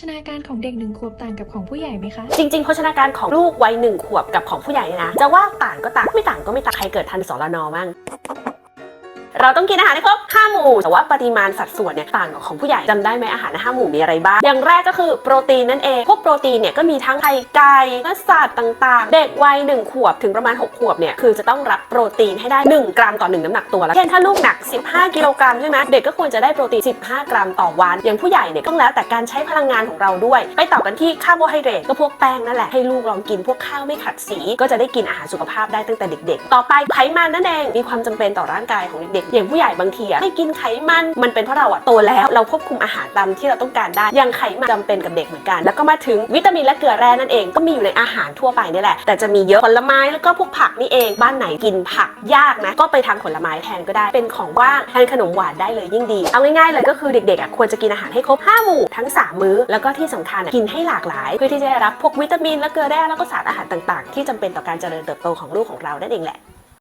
ชนาการของเด็กหนึ่งขวบต่างกับของผู้ใหญ่ไหมคะ จริงๆโภชนาการของลูกวัยหนึ่งขวบกับของผู้ใหญ่เนี่ยนะ จะว่าต่างก็ต่างไม่ต่างก็ไม่ต่างใครเกิดทันสรนอมั่ง เราต้องกินอาหารให้ครบ5หมู่ แต่ว่าปริมาณสัดส่วนเนี่ยต่างกับของผู้ใหญ่จำได้ไหมอาหาร5หมู่มีอะไรบ้าง อย่างแรกก็คือโปรตีนนั่นเอง พวกโปรตีนเนี่ยก็มีทั้งไข่ไก่เนื้อสัตว์ต่างๆ เด็กวัย1ขวบถึงประมาณ 6 ขวบเนี่ยคือจะต้องรับโปรตีนให้ได้ 1 กรัมต่อ 1 น้ำหนักตัวแล้วเช่นถ้าลูกหนัก 15 กิโลกรัมใช่ไหมเด็กก็ควรจะได้โปรตีน 15 กรัมต่อวัน อย่างผู้ใหญ่เนี่ยต้องแล้วแต่การใช้พลังงานของเราด้วย ไปต่อกันที่คาร์โบไฮเดรตก็พวกแป้งนั่นแหละให้ลูกลองกินพวกข้าวไม่ขัดสี ก็จะได้กินอาหารสุขภาพได้ตั้งแต่เด็ก ๆ ต่อไปไขมันนั่นเองมีความจำเป็นต่อร่างกายของเด็กอย่างผู้ใหญ่บางทีอะไม่กินไขมันมันเป็นเพราะเราอะโตแล้วเราควบคุมอาหารตามที่เราต้องการได้อย่างไขมันจำเป็นกับเด็กเหมือนกัน แล้วก็มาถึงวิตามินและเกลือแร่นั่นเองก็มีอยู่ในอาหารทั่วไปนี่แหละ แต่จะมีเยอะผลไม้แล้วก็พวกผักนี่เองบ้านไหนกินผักยากนะก็ไปทางผลไม้แทนก็ได้เป็นของว่างแทนขนมหวานได้เลยยิ่งดี เอาง่ายๆเลยก็คือเด็กๆอะควรจะกินอาหารให้ครบ5หมู่ทั้ง 3 มื้อ แล้วก็ที่สำคัญกินให้หลากหลาย เพื่อที่จะได้รับพวกวิตามินและเกลือแร่แล้วก็สารอาหารต่างๆ ที่จำเป็นต่อการเจริญเติบโตของลูกของเรานั่นเองแหละ